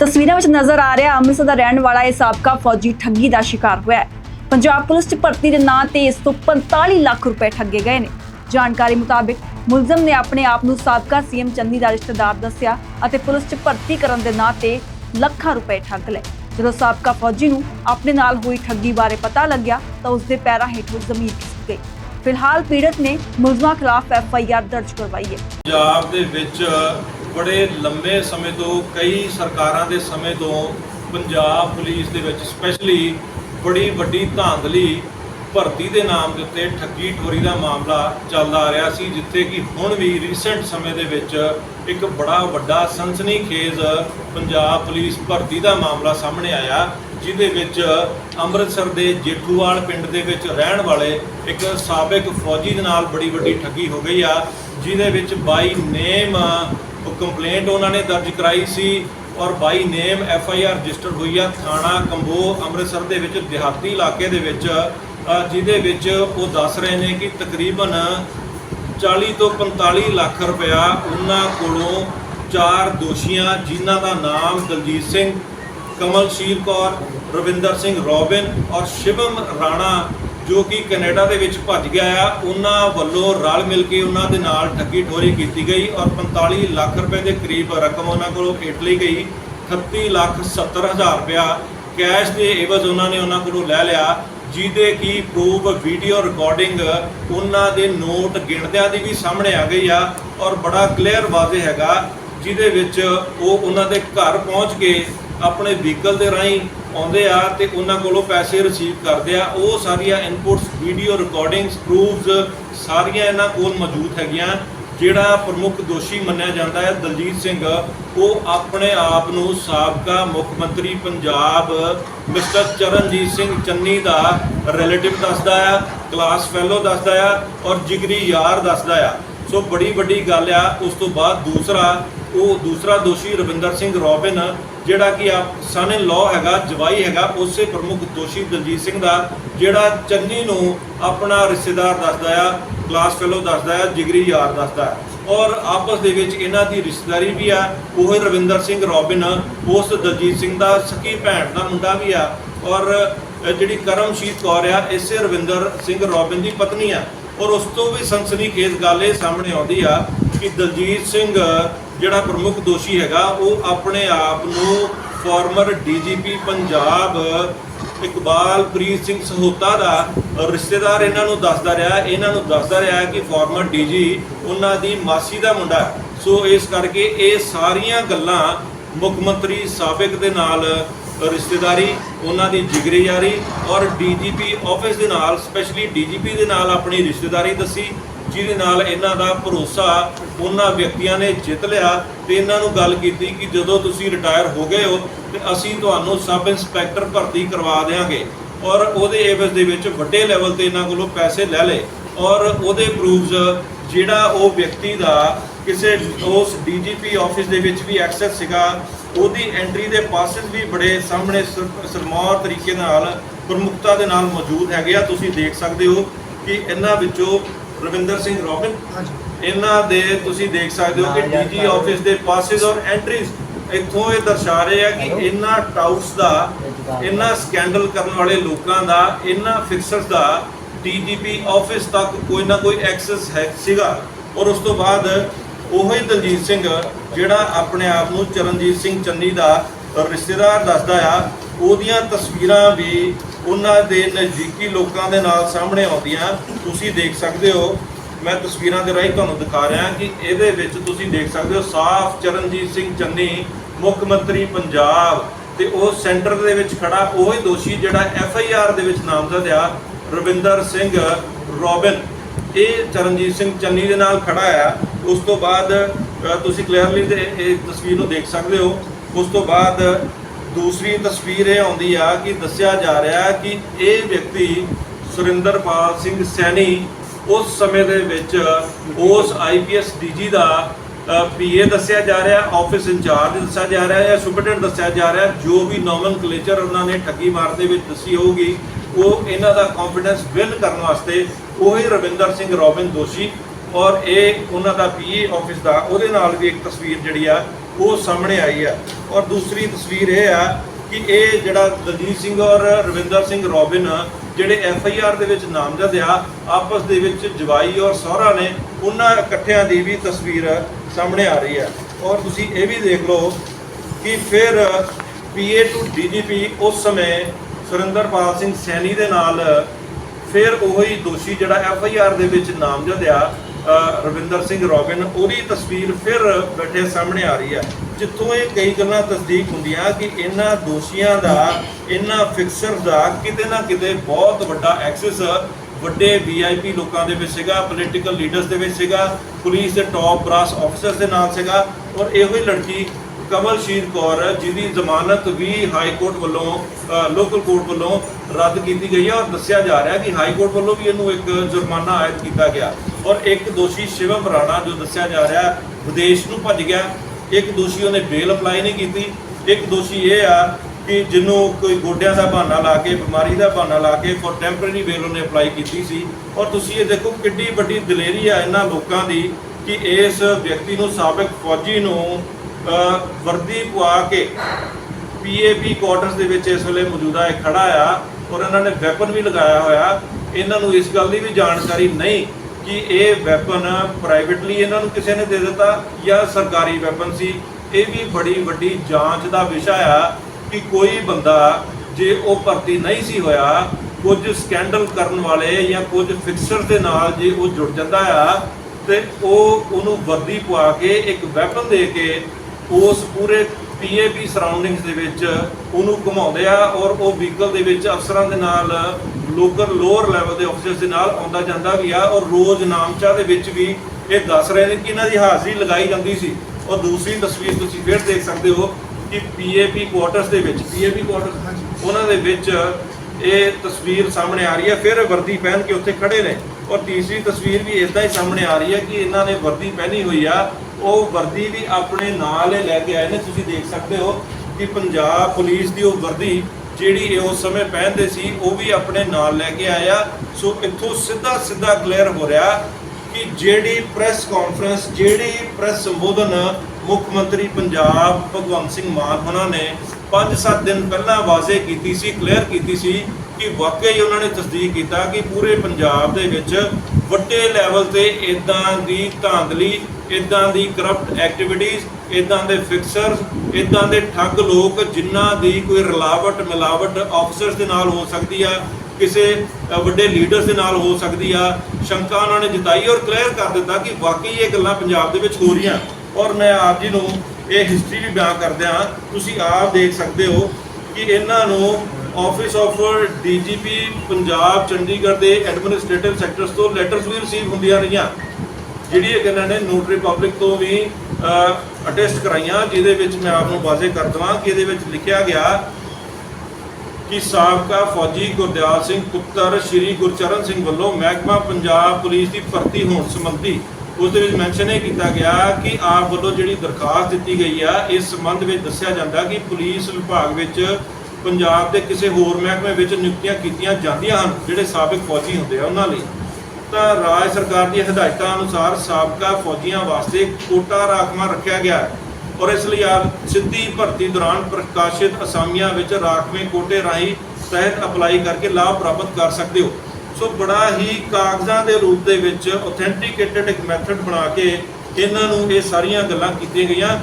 ਤਸਵੀਰਾਂ ਵਿੱਚ ਨਜ਼ਰ ਆ ਰਿਹਾ ਅੰਮ੍ਰਿਤਸਰ ਦਾ ਰਹਿਣ ਵਾਲਾ ਇਹ ਸਾਬਕਾ ਫੌਜੀ ਠੱਗੀ ਦਾ ਸ਼ਿਕਾਰ ਹੋਇਆ ਹੈ। ਪੰਜਾਬ ਪੁਲਿਸ 'ਚ ਭਰਤੀ ਦੇ ਨਾਂ ਤੇ ਇਸ ਤੋਂ 45 ਲੱਖ ਰੁਪਏ ਠੱਗੇ ਗਏ ਨੇ। ਜਾਣਕਾਰੀ ਮੁਤਾਬਿਕ ਮੁਲਜ਼ਮ ਨੇ ਆਪਣੇ ਆਪ ਨੂੰ ਸਾਬਕਾ ਸੀਐਮ ਚੰਨੀ ਦਾ ਰਿਸ਼ਤੇਦਾਰ ਦੱਸਿਆ ਅਤੇ ਪੁਲਿਸ 'ਚ ਭਰਤੀ ਕਰਨ ਦੇ ਨਾਂ ਤੇ ਲੱਖਾਂ ਰੁਪਏ ਠੱਗ ਲਏ। ਜਦੋਂ ਸਾਬਕਾ ਫੌਜੀ ਨੂੰ ਆਪਣੇ ਨਾਲ ਹੋਈ ਠੱਗੀ ਬਾਰੇ ਪਤਾ ਲੱਗਿਆ ਤਾਂ ਉਸ ਦੇ ਪੈਰਾਂ ਹੇਠੋਂ ਜ਼ਮੀਨ ਖਿਸਕ ਗਈ। ਫਿਲਹਾਲ ਪੀੜਤ ਨੇ ਮੁਲਜ਼ਮਾਂ ਖਿਲਾਫ ਐਫ ਆਈ ਆਰ ਦਰਜ ਕਰਵਾਈ ਹੈ। ਪੰਜਾਬ ਦੇ ਵਿੱਚ ਬੜੇ ਲੰਬੇ ਸਮੇਂ ਤੋਂ, ਕਈ ਸਰਕਾਰਾਂ ਦੇ ਸਮੇਂ ਤੋਂ ਪੰਜਾਬ ਪੁਲਿਸ ਦੇ ਵਿੱਚ ਸਪੈਸ਼ਲੀ ਬੜੀ ਵੱਡੀ ਧਾਂਦਲੀ ਭਰਤੀ ਦੇ ਨਾਮ ਦੇ ਉੱਤੇ ਠੱਗੀ ਠੋਰੀ ਦਾ ਮਾਮਲਾ ਚੱਲਦਾ ਆ ਰਿਹਾ ਸੀ, ਜਿੱਥੇ ਕਿ ਹੁਣ ਵੀ ਰੀਸੈਂਟ ਸਮੇਂ ਦੇ ਵਿੱਚ ਇੱਕ ਬੜਾ ਵੱਡਾ ਸਨਸਨੀਖੇਜ਼ ਪੰਜਾਬ ਪੁਲਿਸ ਭਰਤੀ ਦਾ ਮਾਮਲਾ ਸਾਹਮਣੇ ਆਇਆ, ਜਿਹਦੇ ਵਿੱਚ ਅੰਮ੍ਰਿਤਸਰ ਦੇ ਜੇਠੂਵਾਲ ਪਿੰਡ ਦੇ ਵਿੱਚ ਰਹਿਣ ਵਾਲੇ ਇੱਕ ਸਾਬਕ ਫੌਜੀ ਦੇ ਨਾਲ ਬੜੀ ਵੱਡੀ ਠੱਗੀ ਹੋ ਗਈ ਆ, ਜਿਹਦੇ ਵਿੱਚ ਬਾਈ ਨੇਮ ਕੰਪਲੇਂਟ ਉਹਨਾਂ ਨੇ ਦਰਜ ਕਰਾਈ ਸੀ ਔਰ by name F I R register ਹੋਈ ਆ ਥਾਣਾ ਕੰਬੋ ਅੰਮ੍ਰਿਤਸਰ ਦੇ ਵਿੱਚ, ਦਿਹਾਤੀ ਇਲਾਕੇ ਦੇ ਵਿੱਚ ਜਿਹਦੇ ਵਿੱਚ ਉਹ ਦੱਸ ਰਹੇ ਨੇ ਕਿ ਤਕਰੀਬਨ 40 ਤੋਂ 45 ਲੱਖ ਰੁਪਇਆ ਉਹਨਾਂ ਕੋਲੋਂ ਚਾਰ ਦੋਸ਼ੀਆਂ ਜਿਨ੍ਹਾਂ ਦਾ ਨਾਮ ਦਲਜੀਤ ਸਿੰਘ, ਕਮਲਸ਼ੀਲ ਕੌਰ, ਰਵਿੰਦਰ ਸਿੰਘ ਰੋਬਿਨ ਔਰ ਸ਼ਿਵਮ ਰਾਣਾ ਜੋ ਕਿ ਕੈਨੇਡਾ ਦੇ ਵਿੱਚ ਭੱਜ ਗਿਆ ਆ, ਉਹਨਾਂ ਵੱਲੋਂ ਰਲ ਮਿਲ ਕੇ ਉਹਨਾਂ ਦੇ ਨਾਲ ਠੱਗੀ ਠੋਰੀ ਕੀਤੀ ਗਈ ਔਰ 45 ਲੱਖ ਰੁਪਏ ਦੇ ਕਰੀਬ ਰਕਮ ਉਹਨਾਂ ਕੋਲੋਂ ਇਟਲੀ ਗਈ। 38 ਲੱਖ 70 ਹਜ਼ਾਰ ਰੁਪਇਆ ਕੈਸ਼ ਦੇ ਇਵਜ਼ ਉਹਨਾਂ ਨੇ ਉਹਨਾਂ ਕੋਲੋਂ ਲੈ ਲਿਆ, ਜਿਹਦੇ ਕੀ ਪ੍ਰੂਫ ਵੀਡੀਓ ਰਿਕਾਰਡਿੰਗ ਉਹਨਾਂ ਦੇ ਨੋਟ ਗਿਣਦਿਆਂ ਦੀ ਵੀ ਸਾਹਮਣੇ ਆ ਗਈ ਆ ਔਰ ਬੜਾ ਕਲੀਅਰ ਵਾਜ਼ੇ ਹੈਗਾ, ਜਿਹਦੇ ਵਿੱਚ ਉਹ ਉਹਨਾਂ ਦੇ ਘਰ ਪਹੁੰਚ ਕੇ ਆਪਣੇ ਵਹੀਕਲ ਦੇ ਰਾਹੀਂ ਆਉਂਦੇ ਆ ਤੇ ਉਹਨਾਂ ਕੋਲੋਂ ਪੈਸੇ ਰਿਸੀਵ ਕਰਦੇ ਆ। ਉਹ ਸਾਰੀਆਂ ਇਨਪੁਟਸ ਵੀਡੀਓ ਰਿਕਾਰਡਿੰਗਸ ਪ੍ਰੂਫਸ ਸਾਰੀਆਂ ਇਹਨਾਂ ਕੋਲ ਮੌਜੂਦ ਹੈਗੀਆਂ। ਜਿਹੜਾ ਪ੍ਰਮੁੱਖ ਦੋਸ਼ੀ ਮੰਨਿਆ ਜਾਂਦਾ ਹੈ, ਦਲਜੀਤ ਸਿੰਘ, ਉਹ ਆਪਣੇ ਆਪ ਨੂੰ ਸਾਬਕਾ ਮੁੱਖ ਮੰਤਰੀ ਪੰਜਾਬ ਮਿਸਟਰ ਚਰਨਜੀਤ ਸਿੰਘ ਚੰਨੀ ਦਾ ਰਿਲੇਟਿਵ ਦੱਸਦਾ ਆ ਕਲਾਸ ਫੈਲੋ ਦੱਸਦਾ ਆ ਔਰ ਜਿਗਰੀ ਯਾਰ ਦੱਸਦਾ ਆ। ਸੋ ਬੜੀ ਵੱਡੀ ਗੱਲ ਆ, ਉਸ ਤੋਂ ਬਾਅਦ ਦੂਸਰਾ, ਉਹ ਦੂਸਰਾ ਦੋਸ਼ੀ ਰਵਿੰਦਰ ਸਿੰਘ ਰੋਬਿਨ, ਜਿਹੜਾ ਕਿ ਆ ਸਨ ਇਨ ਲਾਅ ਹੈਗਾ, ਜਵਾਈ ਹੈਗਾ, ਉਸੇ ਪ੍ਰਮੁੱਖ ਦੋਸ਼ੀ ਦਲਜੀਤ ਸਿੰਘ ਦਾ, ਜਿਹੜਾ ਚੰਨੀ ਨੂੰ ਆਪਣਾ ਰਿਸ਼ਤੇਦਾਰ ਦੱਸਦਾ ਆ ਕਲਾਸ ਫੈਲੋ ਦੱਸਦਾ ਆ, ਜਿਗਰੀ ਯਾਰ ਦੱਸਦਾ ਆ। ਔਰ ਆਪਸ ਦੇ ਵਿੱਚ ਇਹਨਾਂ ਦੀ ਰਿਸ਼ਤੇਦਾਰੀ ਵੀ ਆ, ਉਹ ਰਵਿੰਦਰ ਸਿੰਘ ਰੋਬਿਨ, ਉਸ ਦਲਜੀਤ ਸਿੰਘ ਦਾ ਸਕੀ ਭੈਣ ਦਾ ਮੁੰਡਾ ਵੀ ਆ। ਔਰ ਜਿਹੜੀ ਕਰਮਸ਼ੀਤ ਕੌਰ ਆ, ਇਸੇ ਰਵਿੰਦਰ ਸਿੰਘ ਰੋਬਿਨ ਦੀ ਪਤਨੀ ਆ। ਔਰ ਉਸ ਤੋਂ ਵੀ ਸਨਸਨੀਖੇਜ਼ ਗੱਲ ਇਹ ਸਾਹਮਣੇ ਆਉਂਦੀ ਆ ਕਿ ਦਲਜੀਤ ਸਿੰਘ, ਜਿਹੜਾ ਪ੍ਰਮੁੱਖ ਦੋਸ਼ੀ ਹੈਗਾ, ਉਹ ਆਪਣੇ ਆਪ ਨੂੰ ਫਾਰਮਰ ਡੀਜੀਪੀ ਪੰਜਾਬ ਇਕਬਾਲਪ੍ਰੀਤ ਸਿੰਘ ਸਹੋਤਾ ਦਾ ਰਿਸ਼ਤੇਦਾਰ ਇਹਨਾਂ ਨੂੰ ਦੱਸਦਾ ਰਿਹਾ। ਇਹਨਾਂ ਨੂੰ ਦੱਸਦਾ ਰਿਹਾ ਕਿ ਫਾਰਮਰ ਡੀਜੀ ਉਹਨਾਂ ਦੀ ਮਾਸੀ ਦਾ ਮੁੰਡਾ ਸੋ ਇਸ ਕਰਕੇ ਇਹ ਸਾਰੀਆਂ ਗੱਲਾਂ ਮੁੱਖ ਮੰਤਰੀ ਸਾਬਕ ਦੇ ਨਾਲ ਰਿਸ਼ਤੇਦਾਰੀ ਉਹਨਾਂ ਦੀ ਜਿਗਰੀ ਯਾਰੀ ਔਰ ਡੀਜੀਪੀ ਆਫਿਸ ਦੇ ਨਾਲ ਸਪੈਸ਼ਲੀ ਡੀਜੀਪੀ ਦੇ ਨਾਲ ਆਪਣੀ ਰਿਸ਼ਤੇਦਾਰੀ ਦੱਸੀ, ਜਿਹਦੇ ਨਾਲ ਇਹਨਾਂ ਦਾ ਭਰੋਸਾ ਉਹਨਾਂ ਵਿਅਕਤੀਆਂ ਨੇ ਜਿੱਤ ਲਿਆ ਤੇ ਇਹਨਾਂ ਨੂੰ ਗੱਲ ਕੀਤੀ ਕਿ ਜਦੋਂ ਤੁਸੀਂ ਰਿਟਾਇਰ ਹੋ ਗਏ ਹੋ ਤੇ ਅਸੀਂ ਤੁਹਾਨੂੰ ਸਬ ਇੰਸਪੈਕਟਰ ਭਰਤੀ ਕਰਵਾ ਦੇਵਾਂਗੇ ਔਰ ਉਹਦੇ ਏਵਜ਼ ਦੇ ਵਿੱਚ ਵੱਡੇ ਲੈਵਲ ਤੇ ਇਹਨਾਂ ਕੋਲੋਂ ਪੈਸੇ ਲੈ ਲਏ ਔਰ ਉਹਦੇ ਪ੍ਰੂਫਸ ਜਿਹੜਾ ਉਹ ਵਿਅਕਤੀ ਦਾ ਕਿਸੇ ਉਸ ਡੀਜੀਪੀ ਆਫਿਸ ਦੇ ਵਿੱਚ ਵੀ ਐਕਸੈਸ ਸੀਗਾ ਉਹਦੀ ਐਂਟਰੀ ਦੇ ਪਾਸਿਸ ਵੀ ਬੜੇ ਸਾਹਮਣੇ ਸਰ- ਸਰਮਾਰ ਤਰੀਕੇ ਨਾਲ ਪ੍ਰਮੁਖਤਾ ਦੇ ਨਾਲ ਮੌਜੂਦ ਹੈਗੇ ਆ। ਤੁਸੀਂ ਦੇਖ ਸਕਦੇ ਹੋ ਕਿ ਇਹਨਾਂ ਵਿੱਚੋਂ ਰਵਿੰਦਰ ਸਿੰਘ ਰੋਬਿਨ ਇਹਨਾਂ ਦੇ ਤੁਸੀਂ ਦੇਖ ਸਕਦੇ ਹੋ ਕਿ ਡੀਜੀ ਆਫਿਸ ਦੇ ਪਾਸਿਸ ਔਰ ਐਂਟਰੀਜ਼ ਇੱਥੋਂ ਇਹ ਦਰਸਾ ਰਹੇ ਆ ਕਿ ਇਹਨਾਂ ਟਾਊਟਸ ਦਾ ਇਹਨਾਂ ਸਕੈਂਡਲ ਕਰਨ ਵਾਲੇ ਲੋਕਾਂ ਦਾ ਇਹਨਾਂ ਫਿਕਸਰਸ ਦਾ ਡੀਜੀਪੀ ਆਫਿਸ ਤੱਕ ਕੋਈ ਨਾ ਕੋਈ ਐਕਸੈਸ ਹੈ ਸੀਗਾ। ਔਰ ਉਸ ਤੋਂ ਬਾਅਦ ਉਹੀ ਦਲਜੀਤ ਸਿੰਘ ਜਿਹੜਾ ਆਪਣੇ ਆਪ ਨੂੰ ਚਰਨਜੀਤ ਸਿੰਘ ਚੰਨੀ ਦਾ ਰਿਸ਼ਤੇਦਾਰ ਦੱਸਦਾ ਆ, ਉਹਦੀਆਂ ਤਸਵੀਰਾਂ ਵੀ ਉਹਨਾਂ ਦੇ ਨਜ਼ਦੀਕੀ ਲੋਕਾਂ ਦੇ ਨਾਲ ਸਾਹਮਣੇ ਆਉਂਦੀਆਂ। ਤੁਸੀਂ ਦੇਖ ਸਕਦੇ ਹੋ, ਮੈਂ ਤਸਵੀਰਾਂ ਦੇ ਰਾਹੀਂ ਤੁਹਾਨੂੰ ਦਿਖਾ ਰਿਹਾ ਕਿ ਇਹਦੇ ਵਿੱਚ ਤੁਸੀਂ ਦੇਖ ਸਕਦੇ ਹੋ ਸਾਫ਼ ਚਰਨਜੀਤ ਸਿੰਘ ਚੰਨੀ, ਮੁੱਖ ਮੰਤਰੀ ਪੰਜਾਬ ਤੇ ਉਹ ਸੈਂਟਰ ਦੇ ਵਿੱਚ ਖੜਾ, ਉਹ ਹੀ ਦੋਸ਼ੀ ਜਿਹੜਾ ਐਫ ਆਈ ਆਰ ਦੇ ਵਿੱਚ ਨਾਮਜ਼ਦ ਆ, ਰਵਿੰਦਰ ਸਿੰਘ ਰੋਬਿਨ। ਇਹ ਚਰਨਜੀਤ ਸਿੰਘ ਚੰਨੀ ਦੇ ਨਾਲ ਖੜਾ ਆ। ਉਸ ਤੋਂ ਬਾਅਦ ਤੁਸੀਂ ਕਲੀਅਰਲੀ ਇਹ ਤਸਵੀਰ ਨੂੰ ਦੇਖ ਸਕਦੇ ਹੋ। ਉਸ ਤੋਂ ਬਾਅਦ ਦੂਸਰੀ ਤਸਵੀਰ ਇਹ ਆਉਂਦੀ ਆ ਕਿ ਦੱਸਿਆ ਜਾ ਰਿਹਾ ਕਿ ਇਹ ਵਿਅਕਤੀ ਸੁਰਿੰਦਰਪਾਲ ਸਿੰਘ ਸੈਣੀ ਉਸ ਸਮੇਂ ਦੇ ਵਿੱਚ ਉਸ ਆਈਪੀਐਸ ਡੀਜੀ ਦਾ ਪੀਏ ਦੱਸਿਆ ਜਾ ਰਿਹਾ ਆਫਿਸ ਇੰਚਾਰਜ ਦੱਸਿਆ ਜਾ ਰਿਹਾ ਜਾਂ ਸੁਪਰਡੈਂਟ ਦੱਸਿਆ ਜਾ ਰਿਹਾ, ਜੋ ਵੀ ਨੋਮਨਕਲੇਚਰ ਉਹਨਾਂ ਨੇ ਠੱਗੀ ਮਾਰ ਦੇ ਵਿੱਚ ਦੱਸੀ ਹੋਊਗੀ। ਉਹ ਇਹਨਾਂ ਦਾ ਕੰਫੀਡੈਂਸ ਵਿਨ ਕਰਨ ਵਾਸਤੇ ਉਹੀ ਰਵਿੰਦਰ ਸਿੰਘ ਰੋਬਿਨ ਦੋਸ਼ੀ ਔਰ ਇਹ ਉਹਨਾਂ ਦਾ ਪੀਏ ਆਫਿਸ ਦਾ ਉਹਦੇ ਨਾਲ ਵੀ ਇੱਕ ਤਸਵੀਰ ਜਿਹੜੀ ਆ, ਉਹ ਸਾਹਮਣੇ ਆਈ ਆ। ਔਰ ਦੂਸਰੀ ਤਸਵੀਰ ਇਹ ਆ ਕਿ ਇਹ ਜਿਹੜਾ ਦਲਜੀਤ ਸਿੰਘ ਔਰ ਰਵਿੰਦਰ ਸਿੰਘ ਰੋਬਿਨ ਜਿਹੜੇ ਐਫ ਆਈ ਆਰ ਦੇ ਵਿੱਚ ਨਾਮਜ਼ਦ ਆ, ਆਪਸ ਦੇ ਵਿੱਚ ਜਵਾਈ ਔਰ ਸਹੁਰਾ ਨੇ, ਉਹਨਾਂ ਇਕੱਠਿਆਂ ਦੀ ਵੀ ਤਸਵੀਰ ਸਾਹਮਣੇ ਆ ਰਹੀ ਹੈ ਔਰ ਤੁਸੀਂ ਇਹ ਵੀ ਦੇਖ ਲਓ ਕਿ ਫਿਰ ਪੀਏ ਟੂ ਡੀਜੀਪੀ ਉਸ ਸਮੇਂ ਸੁਰਿੰਦਰਪਾਲ ਸਿੰਘ ਸੈਣੀ ਦੇ ਨਾਲ ਫਿਰ ਉਹੀ ਦੋਸ਼ੀ ਜਿਹੜਾ ਐਫ ਆਈ ਆਰ ਦੇ ਵਿੱਚ ਨਾਮਜ਼ਦ ਆ ਰਵਿੰਦਰ ਸਿੰਘ ਰੋਬਿਨ ਉਹਦੀ ਤਸਵੀਰ ਫਿਰ ਬੈਠੇ ਸਾਹਮਣੇ ਆ ਰਹੀ ਹੈ। ਜਿੱਥੋਂ ਇਹ ਕਈ ਗੱਲਾਂ ਤਸਦੀਕ ਹੁੰਦੀਆਂ ਕਿ ਇਹਨਾਂ ਦੋਸ਼ੀਆਂ ਦਾ, ਇਹਨਾਂ ਫਿਕਸਰ ਦਾ ਕਿਤੇ ਨਾ ਕਿਤੇ ਬਹੁਤ ਵੱਡਾ ਐਕਸੈਸ ਵੱਡੇ ਵੀਆਈਪੀ ਲੋਕਾਂ ਦੇ ਵਿੱਚ ਸੀਗਾ ਪੋਲੀਟੀਕਲ ਲੀਡਰਸ ਦੇ ਵਿੱਚ ਸੀਗਾ, ਪੁਲਿਸ ਦੇ ਟੌਪ ਬ੍ਰਾਸ ਆਫੀਸਰਸ ਦੇ ਨਾਲ ਸੀਗਾ, ਔਰ ਇਹੋ ਹੀ ਲੜਕੀ ਕਮਲਸ਼ੀਰ ਕੌਰ, ਜਿਹਦੀ ਜ਼ਮਾਨਤ ਵੀ ਹਾਈ ਕੋਰਟ ਵੱਲੋਂ ਲੋਕਲ ਕੋਰਟ ਵੱਲੋਂ ਰੱਦ ਕੀਤੀ ਗਈ ਹੈ ਔਰ ਦੱਸਿਆ ਜਾ ਰਿਹਾ ਕਿ ਹਾਈ ਕੋਰਟ ਵੱਲੋਂ ਵੀ ਇਹਨੂੰ ਇੱਕ ਜੁਰਮਾਨਾ ਆਇਦ ਕੀਤਾ ਗਿਆ। ਔਰ ਇੱਕ ਦੋਸ਼ੀ ਸ਼ਿਵਮ ਰਾਣਾ, ਜੋ ਦੱਸਿਆ ਜਾ ਰਿਹਾ ਵਿਦੇਸ਼ ਨੂੰ ਭੱਜ ਗਿਆ। ਇੱਕ ਦੋਸ਼ੀ ਉਹਨੇ ਬੇਲ ਅਪਲਾਈ ਨਹੀਂ ਕੀਤੀ। ਇੱਕ ਦੋਸ਼ੀ ਇਹ ਆ ਕਿ ਜਿਹਨੂੰ ਕੋਈ ਗੋਡਿਆਂ ਦਾ ਬਹਾਨਾ ਲਾ ਕੇ, ਬਿਮਾਰੀ ਦਾ ਬਹਾਨਾ ਲਾ ਕੇ ਫॉर ਟੈਂਪਰੇਰੀ ਬੇਲ ਉਹਨੇ ਅਪਲਾਈ ਕੀਤੀ ਸੀ। ਔਰ ਤੁਸੀਂ ਇਹ ਦੇਖੋ ਕਿੰਨੀ ਵੱਡੀ ਦਲੇਰੀ ਆ ਇਹਨਾਂ ਲੋਕਾਂ ਦੀ ਕਿ ਇਸ ਵਿਅਕਤੀ ਨੂੰ ਸਾਬਕ ਫੌਜੀ ਨੂੰ ਵਰਦੀ ਪਵਾ ਕੇ ਪੀਏਪੀ ਕੁਆਟਰਸ ਦੇ ਵਿੱਚ ਇਸ ਵੇਲੇ ਮੌਜੂਦਾ ਇਹ ਖੜਾ ਆ ਔਰ ਇਹਨਾਂ ਨੇ ਵੈਪਨ ਵੀ ਲਗਾਇਆ ਹੋਇਆ। ਇਹਨਾਂ ਨੂੰ ਇਸ ਗੱਲ ਦੀ ਵੀ ਜਾਣਕਾਰੀ ਨਹੀਂ ਕਿ ਇਹ ਵੈਪਨ ਪ੍ਰਾਈਵੇਟਲੀ ਇਹਨਾਂ ਨੂੰ ਕਿਸੇ ਨੇ ਦੇ ਦਿੱਤਾ ਜਾਂ ਸਰਕਾਰੀ ਵੈਪਨ ਸੀ। ਇਹ ਵੀ ਬੜੀ ਵੱਡੀ ਜਾਂਚ ਦਾ ਵਿਸ਼ਾ ਆ ਕਿ ਕੋਈ ਬੰਦਾ ਜੇ ਉਹ ਭਰਤੀ ਨਹੀਂ ਸੀ ਹੋਇਆ, ਕੁਝ ਸਕੈਂਡਲ ਕਰਨ ਵਾਲੇ ਜਾਂ ਕੁਝ ਫਿਕਸਰ ਦੇ ਨਾਲ ਜੇ ਉਹ ਜੁੜ ਜਾਂਦਾ ਆ ਤੇ ਉਹ ਉਹਨੂੰ ਵਰਦੀ ਪਵਾ ਕੇ ਇੱਕ ਵੈਪਨ ਦੇ ਕੇ ਉਸ ਪੂਰੇ ਪੀਏਪੀ ਸਰਾਊਂਡਿੰਗਸ ਦੇ ਵਿੱਚ ਉਹਨੂੰ ਘੁਮਾਉਂਦੇ ਆ ਔਰ ਉਹ ਵਹੀਕਲ ਦੇ ਵਿੱਚ ਅਫਸਰਾਂ ਦੇ ਨਾਲ ਲੋਕਲ ਲੋਅਰ ਲੈਵਲ ਦੇ ਅਫਸਰਸ ਦੇ ਨਾਲ ਆਉਂਦਾ ਜਾਂਦਾ ਵੀ ਆ ਔਰ ਰੋਜ਼ ਨਾਮਚਾ ਦੇ ਵਿੱਚ ਵੀ ਇਹ ਦੱਸ ਰਹੇ ਨੇ ਕਿ ਇਹਨਾਂ ਦੀ ਹਾਜ਼ਰੀ ਲਗਾਈ ਜਾਂਦੀ ਸੀ। ਔਰ ਦੂਸਰੀ ਤਸਵੀਰ ਤੁਸੀਂ ਫਿਰ ਦੇਖ ਸਕਦੇ ਹੋ ਕਿ ਪੀਏਪੀ ਕੁਆਟਰਸ ਦੇ ਵਿੱਚ ਪੀਏਪੀ ਕੁਆਟਰਸ ਉਹਨਾਂ ਦੇ ਵਿੱਚ ਇਹ ਤਸਵੀਰ ਸਾਹਮਣੇ ਆ ਰਹੀ ਹੈ, ਫਿਰ ਵਰਦੀ ਪਹਿਨ ਕੇ ਉੱਥੇ ਖੜੇ ਨੇ। ਔਰ ਤੀਸਰੀ ਤਸਵੀਰ ਵੀ ਇਦਾਂ ਹੀ ਸਾਹਮਣੇ ਆ ਰਹੀ ਹੈ ਕਿ ਇਹਨਾਂ ਨੇ ਵਰਦੀ ਪਹਿਨੀ ਹੋਈ ਆ ਉਹ ਵਰਦੀ ਵੀ ਆਪਣੇ ਨਾਲ ਹੀ ਲੈ ਕੇ ਆਏ ਨੇ। ਤੁਸੀਂ ਦੇਖ ਸਕਦੇ ਹੋ ਕਿ ਪੰਜਾਬ ਪੁਲਿਸ ਦੀ ਉਹ ਵਰਦੀ ਜਿਹੜੀ ਉਸ ਸਮੇਂ ਪਹਿਨਦੇ ਸੀ, ਉਹ ਵੀ ਆਪਣੇ ਨਾਲ ਲੈ ਕੇ ਆਇਆ। ਸੋ ਇੱਥੋਂ ਸਿੱਧਾ ਸਿੱਧਾ ਕਲੀਅਰ ਹੋ ਰਿਹਾ ਕਿ ਜਿਹੜੀ ਪ੍ਰੈਸ ਕਾਨਫਰੰਸ, ਜਿਹੜੀ ਪ੍ਰੈਸ ਸੰਬੋਧਨ ਮੁੱਖ ਮੰਤਰੀ ਪੰਜਾਬ ਭਗਵੰਤ ਸਿੰਘ ਮਾਨ ਉਹਨਾਂ ਨੇ 5-7 ਦਿਨ ਪਹਿਲਾਂ ਵਾਅਦੇ ਕੀਤੀ ਸੀ, ਕਲੀਅਰ ਕੀਤੀ ਸੀ ਕਿ ਵਾਕਈ ਉਹਨਾਂ ਨੇ ਤਸਦੀਕ ਕੀਤਾ ਕਿ ਪੂਰੇ ਪੰਜਾਬ ਦੇ ਵਿੱਚ ਵੱਡੇ ਲੈਵਲ ਤੇ ਇਦਾਂ ਦੀ ਧਾਂਦਲੀ ਇਦਾਂ ਦੀ ਕਰਪਟ ਐਕਟੀਵਿਟੀਜ਼ ਇਦਾਂ ਦੇ ਫਿਕਸਰਸ ਇਦਾਂ ਦੇ ਠੱਗ ਲੋਕ ਜਿਨ੍ਹਾਂ ਦੀ ਕੋਈ ਰਲਾਵਟ ਮਿਲਾਵਟ ਆਫਸਰਸ ਦੇ ਨਾਲ ਹੋ ਸਕਦੀ ਆ, ਕਿਸੇ ਵੱਡੇ ਲੀਡਰਸ ਦੇ ਨਾਲ ਹੋ ਸਕਦੀ ਆ, ਸ਼ੰਕਾ ਉਹਨਾਂ ਨੇ ਜਤਾਈ ਔਰ ਕਲੀਅਰ ਕਰ ਦਿੱਤਾ ਕਿ ਵਾਕਈ ਇਹ ਗੱਲਾਂ ਪੰਜਾਬ ਦੇ ਵਿੱਚ ਹੋ ਰਹੀਆਂ। ਔਰ ਮੈਂ ਆਪ ਜੀ ਨੂੰ ਇਹ ਹਿਸਟਰੀ ਵੀ ਬਿਆਨ ਕਰਦਿਆਂ ਤੁਸੀਂ ਆਪ ਦੇਖ ਸਕਦੇ ਹੋ ਕਿ ਇਹਨਾਂ ਨੂੰ office of DGP Punjab, Chandigarh ਦੇ ਐਡਮਿਨਿਸਟ੍ਰੇਟਿਵ ਸੈਕਟਰਸ ਤੋਂ ਲੈਟਰਸ ਵੀ ਰਿਸੀਵ ਹੁੰਦੀਆਂ ਰਹੀਆਂ। ਜਿਹੜੀ ਇਹ ਇਹਨਾਂ ਨੇ ਨੋਟਰੀ ਪਬਲਿਕ ਤੋਂ ਵੀ ਅਟੈਸਟ ਕਰਾਈਆਂ, ਜਿਹਦੇ ਵਿੱਚ ਮੈਂ ਆਪ ਨੂੰ ਵਾਜ਼ੇ ਕਰ ਦਵਾਂ ਕਿ ਇਹਦੇ ਵਿੱਚ ਲਿਖਿਆ ਗਿਆ ਕਿ ਸਾਬਕਾ ਫੌਜੀ ਗੁਰਦਿਆਲ ਸਿੰਘ ਪੁੱਤਰ ਸ਼੍ਰੀ ਗੁਰਚਰਨ ਸਿੰਘ ਵੱਲੋਂ ਮਹਿਕਮਾ ਪੰਜਾਬ ਪੁਲਿਸ ਦੀ ਭਰਤੀ ਹੋਣ ਸੰਬੰਧੀ ਉਸ ਦੇ ਵਿੱਚ ਮੈਂਸ਼ਨ ਇਹ ਕੀਤਾ ਗਿਆ ਕਿ ਆਪ ਵੱਲੋਂ ਜਿਹੜੀ ਦਰਖਾਸਤ ਦਿੱਤੀ ਗਈ ਆ, ਇਸ ਸੰਬੰਧ ਵਿੱਚ ਦੱਸਿਆ ਜਾਂਦਾ ਕਿ ਪੁਲਿਸ ਵਿਭਾਗ ਵਿੱਚ ਪੰਜਾਬ ਦੇ ਕਿਸੇ ਹੋਰ ਮਹਿਕਮੇ ਵਿੱਚ ਨਿਯੁਕਤੀਆਂ ਕੀਤੀਆਂ ਜਾਂਦੀਆਂ ਹਨ, ਜਿਹੜੇ ਸਾਬਕ ਫੌਜੀ ਹੁੰਦੇ ਆ ਉਹਨਾਂ ਲਈ। ਤਾਂ ਰਾਜ ਸਰਕਾਰ ਦੀਆਂ ਹਦਾਇਤਾਂ ਅਨੁਸਾਰ ਸਾਬਕਾ ਫੌਜੀਆਂ ਵਾਸਤੇ ਕੋਟਾ ਰਾਖਵਾਂ ਰੱਖਿਆ ਗਿਆ ਹੈ ਔਰ ਇਸ ਲਈ ਆਪ ਸਿੱਧੀ ਭਰਤੀ ਦੌਰਾਨ ਪ੍ਰਕਾਸ਼ਿਤ ਅਸਾਮੀਆਂ ਵਿੱਚ ਰਾਖਵੇਂ ਕੋਟੇ ਰਾਹੀਂ ਤਹਿਤ ਅਪਲਾਈ ਕਰਕੇ ਲਾਭ ਪ੍ਰਾਪਤ ਕਰ ਸਕਦੇ ਹੋ। ਸੋ ਬੜਾ ਹੀ ਕਾਗਜ਼ਾਂ ਦੇ ਰੂਪ ਦੇ ਵਿੱਚ ਆਥੈਂਟੀਕੇਟਡ ਇੱਕ ਮੈਥਡ ਬਣਾ ਕੇ ਇਹਨਾਂ ਨੂੰ ਇਹ ਸਾਰੀਆਂ ਗੱਲਾਂ ਕੀਤੀਆਂ ਗਈਆਂ।